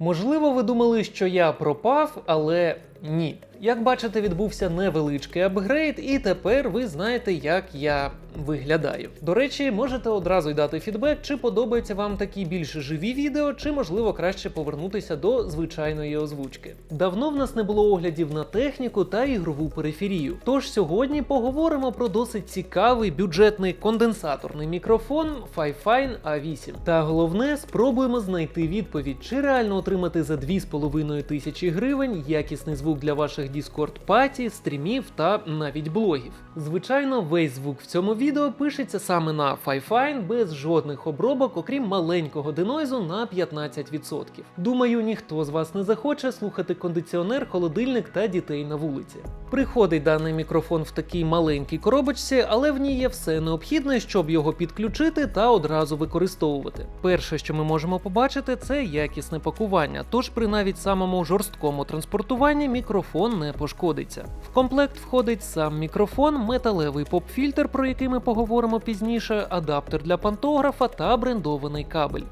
Можливо, ви думали, що я пропав, але ні. Як бачите, відбувся невеличкий апгрейд, і тепер ви знаєте, як я виглядаю. До речі, можете одразу й дати фідбек, чи подобаються вам такі більш живі відео, чи можливо краще повернутися до звичайної озвучки. Давно в нас не було оглядів на техніку та ігрову периферію. Тож сьогодні поговоримо про досить цікавий бюджетний конденсаторний мікрофон Fifine A8. Та головне, спробуємо знайти відповідь, чи реально отримати за 2,5 тисячі гривень якісний звук для ваших Discord паті, стрімів та навіть блогів. Звичайно, весь звук в цьому відео пишеться саме на Fifine без жодних обробок, окрім маленького денойзу на 15%. Думаю, ніхто з вас не захоче слухати кондиціонер, холодильник та дітей на вулиці. Приходить даний мікрофон в такій маленькій коробочці, але в ній є все необхідне, щоб його підключити та одразу використовувати. Перше, що ми можемо побачити, це якісне пакування. Тож при навіть самому жорсткому транспортуванні мікрофон не пошкодиться. В комплект входить сам мікрофон, металевий поп-фільтр, про який ми поговоримо пізніше, адаптер для пантографа та брендований кабель.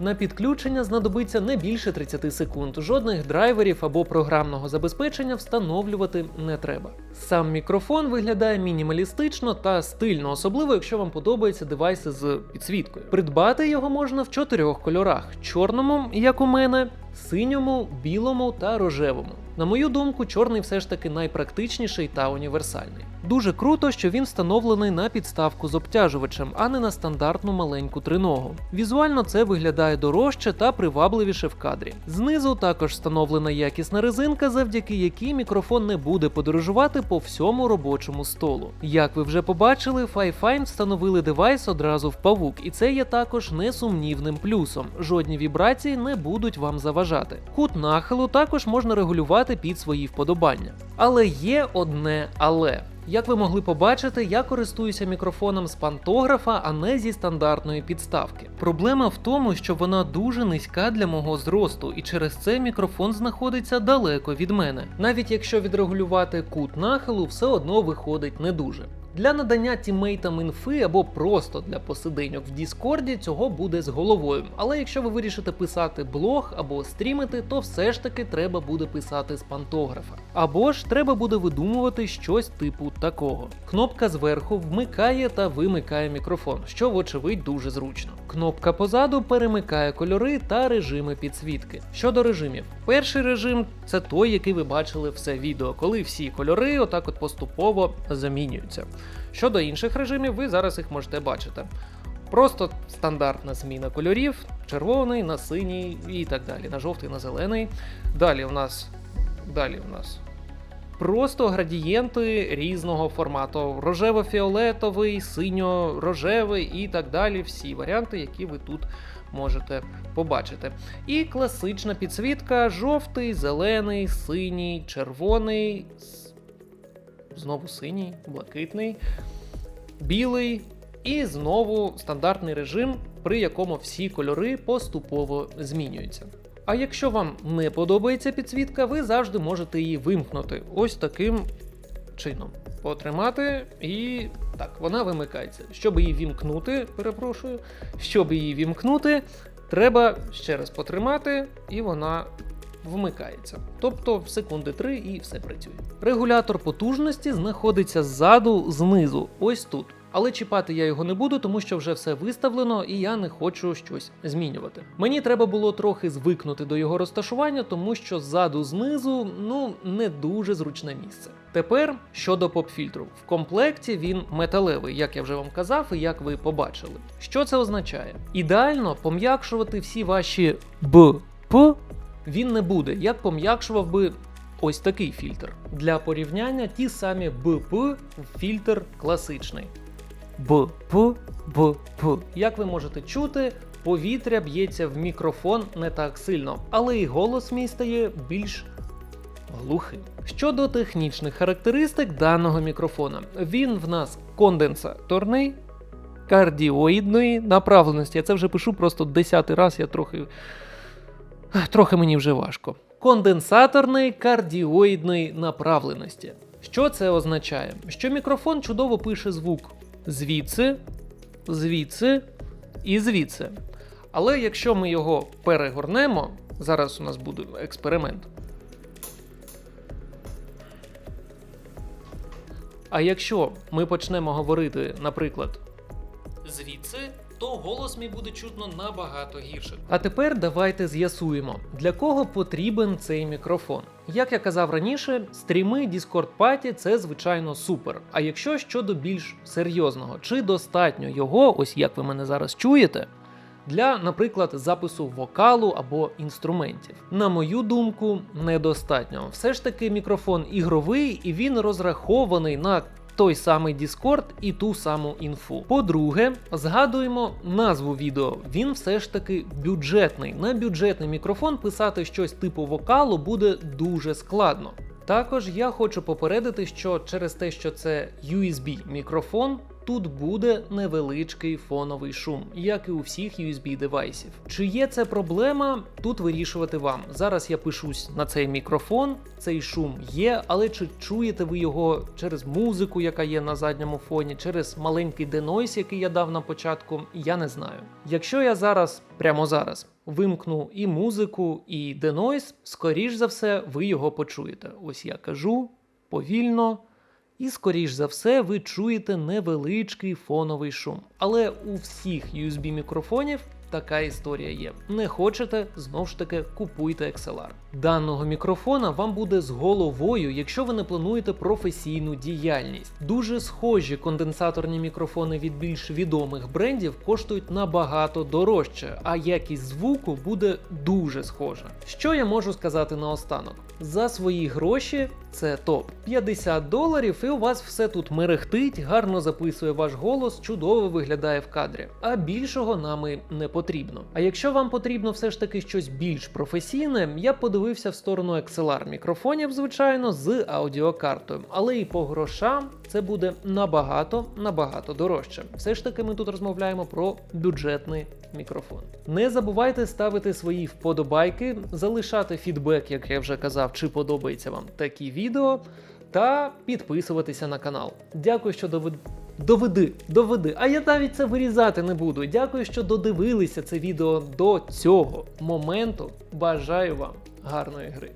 На підключення знадобиться не більше 30 секунд. Жодних драйверів або програмного забезпечення встановлювати не треба. Сам мікрофон виглядає мінімалістично та стильно, особливо якщо вам подобаються девайси з підсвіткою. Придбати його можна в чотирьох кольорах: чорному, як у мене, синьому, білому та рожевому. На мою думку, чорний все ж таки найпрактичніший та універсальний. Дуже круто, що він встановлений на підставку з обтяжувачем, а не на стандартну маленьку триногу. Візуально це виглядає дорожче та привабливіше в кадрі. Знизу також встановлена якісна резинка, завдяки якій мікрофон не буде подорожувати по всьому робочому столу. Як ви вже побачили, Fifine встановили девайс одразу в павук, і це є також несумнівним плюсом. Жодні вібрації не будуть вам заважати. Кут нахилу також можна регулювати під свої вподобання. Але є одне але. Як ви могли побачити, я користуюся мікрофоном з пантографа, а не зі стандартної підставки. Проблема в тому, що вона дуже низька для мого зросту, і через це мікрофон знаходиться далеко від мене. Навіть якщо відрегулювати кут нахилу, все одно виходить не дуже. Для надання тіммейтам інфи або просто для посиденьок в Діскорді цього буде з головою. Але якщо ви вирішите писати блог або стрімити, то все ж таки треба буде писати з пантографа. Або ж треба буде видумувати щось типу такого. Кнопка зверху вмикає та вимикає мікрофон, що вочевидь дуже зручно. Кнопка позаду перемикає кольори та режими підсвітки. Щодо режимів, перший режим це той, який ви бачили все відео, коли всі кольори отак от поступово замінюються. Щодо інших режимів, ви зараз їх можете бачити. Просто стандартна зміна кольорів: червоний на синій і так далі, на жовтий, на зелений. Далі у нас далі у нас просто градієнти різного формату: рожево-фіолетовий, синьо-рожевий і так далі. Всі варіанти, які ви тут можете побачити. І класична підсвітка: жовтий, зелений, синій, червоний, знову синій, блакитний, білий. І знову стандартний режим, при якому всі кольори поступово змінюються. А якщо вам не подобається підсвітка, ви завжди можете її вимкнути ось таким чином. Потримати і так, вона вимикається. Щоб її вімкнути, перепрошую, щоб її вімкнути, треба ще раз потримати, і вона вмикається. Тобто в секунди 3 і все працює. Регулятор потужності знаходиться ззаду, знизу, ось тут. Але чіпати я його не буду, тому що вже все виставлено і я не хочу щось змінювати. Мені треба було трохи звикнути до його розташування, тому що ззаду знизу ну не дуже зручне місце. Тепер щодо поп-фільтру. В комплекті він металевий, як я вже вам казав, і як ви побачили. Що це означає? Ідеально пом'якшувати всі ваші б, п він не буде, як пом'якшував би ось такий фільтр. Для порівняння ті самі БП фільтр класичний. Б, П, Б, П. Як ви можете чути, повітря б'ється в мікрофон не так сильно, але і голос мій стає більш глухим. Щодо технічних характеристик даного мікрофона, він в нас конденсаторний, кардіоїдної направленості. Я це вже пишу просто десятий раз, я трохи. Трохи мені вже важко. Конденсаторної кардіоїдної направленості. Що це означає? Що мікрофон чудово пише звук звідси, звідси і звідси. Але якщо ми його перегорнемо Зараз у нас буде експеримент. А якщо ми почнемо говорити, наприклад, звідси, то голос мій буде чутно набагато гірше. А тепер давайте з'ясуємо, для кого потрібен цей мікрофон. Як я казав раніше, стріми Discord Party – це звичайно супер. А якщо щодо більш серйозного, чи достатньо його, ось як ви мене зараз чуєте, для, наприклад, запису вокалу або інструментів. На мою думку, недостатньо. Все ж таки мікрофон ігровий і він розрахований на той самий Discord і ту саму інфу. По-друге, згадуємо назву відео. Він все ж таки бюджетний. На бюджетний мікрофон писати щось типу вокалу буде дуже складно. Також я хочу попередити, що через те, що це USB мікрофон, тут буде невеличкий фоновий шум, як і у всіх USB девайсів. Чи є це проблема? Тут вирішувати вам. Зараз я пишусь на цей мікрофон, цей шум є, але чи чуєте ви його через музику, яка є на задньому фоні, через маленький денойс, який я дав на початку, я не знаю. Якщо я зараз, прямо зараз, вимкну і музику, і денойс, скоріш за все, ви його почуєте. Ось я кажу повільно. І, скоріш за все, ви чуєте невеличкий фоновий шум. Але у всіх USB мікрофонів така історія є. Не хочете, знову ж таки, купуйте XLR. Даного мікрофона вам буде з головою, якщо ви не плануєте професійну діяльність. Дуже схожі конденсаторні мікрофони від більш відомих брендів коштують набагато дорожче, а якість звуку буде дуже схожа. Що я можу сказати наостанок? За свої гроші це топ. 50 доларів, і у вас все тут мерехтить, гарно записує ваш голос, чудово виглядає в кадрі. А більшого нами не потрібно. А якщо вам потрібно все ж таки щось більш професійне, я подивився в сторону XLR мікрофонів, звичайно, з аудіокартою, але і по грошам це буде набагато набагато дорожче. Все ж таки, ми тут розмовляємо про бюджетний мікрофон. Не забувайте ставити свої вподобайки, залишати фідбек, як я вже казав, чи подобається вам такі відео, та підписуватися на канал. Дякую, що довед... доведи, доведи. А я навіть це вирізати не буду. Дякую, що додивилися це відео до цього моменту. Бажаю вам гарної гри.